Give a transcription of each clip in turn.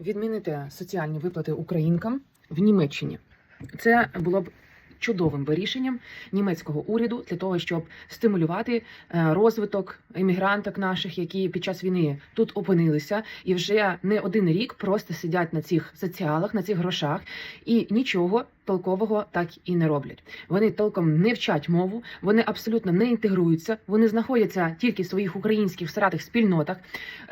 відмінити соціальні виплати українкам в Німеччині. Це було б чудовим вирішенням німецького уряду для того, щоб стимулювати е, розвиток іммігранток наших, які під час війни тут опинилися, і вже не один рік просто сидять на цих соціалах, на цих грошах, і нічого толкового так і не роблять. Вони толком не вчать мову, вони абсолютно не інтегруються, вони знаходяться тільки в своїх українських саратих спільнотах.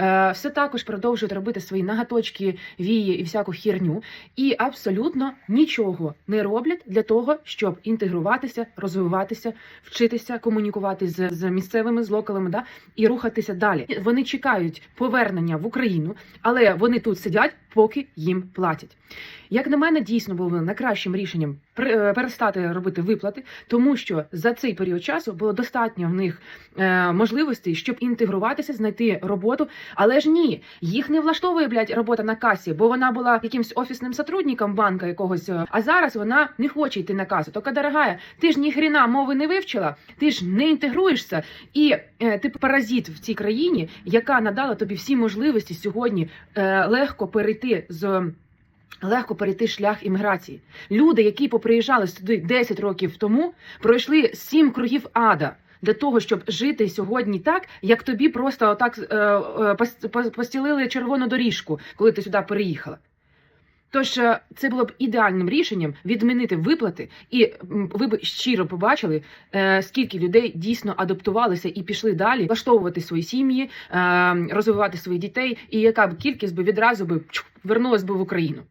Е, все також продовжують робити свої нагаточки, вії і всяку херню, і абсолютно нічого не роблять для того, щоб інтегруватися, розвиватися, вчитися, комунікувати з, з місцевими з локалами, да і рухатися далі. Вони чекають повернення в Україну, але вони тут сидять, поки їм платять. Як на мене, дійсно було найкращим рішенням е, перестати робити виплати, тому що за цей період часу було достатньо в них е, можливостей, щоб інтегруватися, знайти роботу. Але ж ні, їх не влаштовує блядь, робота на касі, бо вона була якимсь офісним сотрудником банка якогось. е, А зараз вона не хоче йти на касу. Тока, дорогая, ти ж ні хрена мови не вивчила, ти ж не інтегруєшся, і ти паразит в цій країні, яка надала тобі всі можливості сьогодні легко перейти з. Легко перейти шлях імміграції. Люди, які поприїжджали сюди 10 років тому, пройшли сім кругів ада для того, щоб жити сьогодні так, як тобі просто отак е, е, пос- пос- постілили червону доріжку, коли ти сюди переїхала. Тож е, це було б ідеальним рішенням відмінити виплати, і ви б щиро побачили, е, скільки людей дійсно адаптувалися і пішли далі влаштовувати свої сім'ї, розвивати своїх дітей, і яка б кількість би відразу би вернулась би в Україну.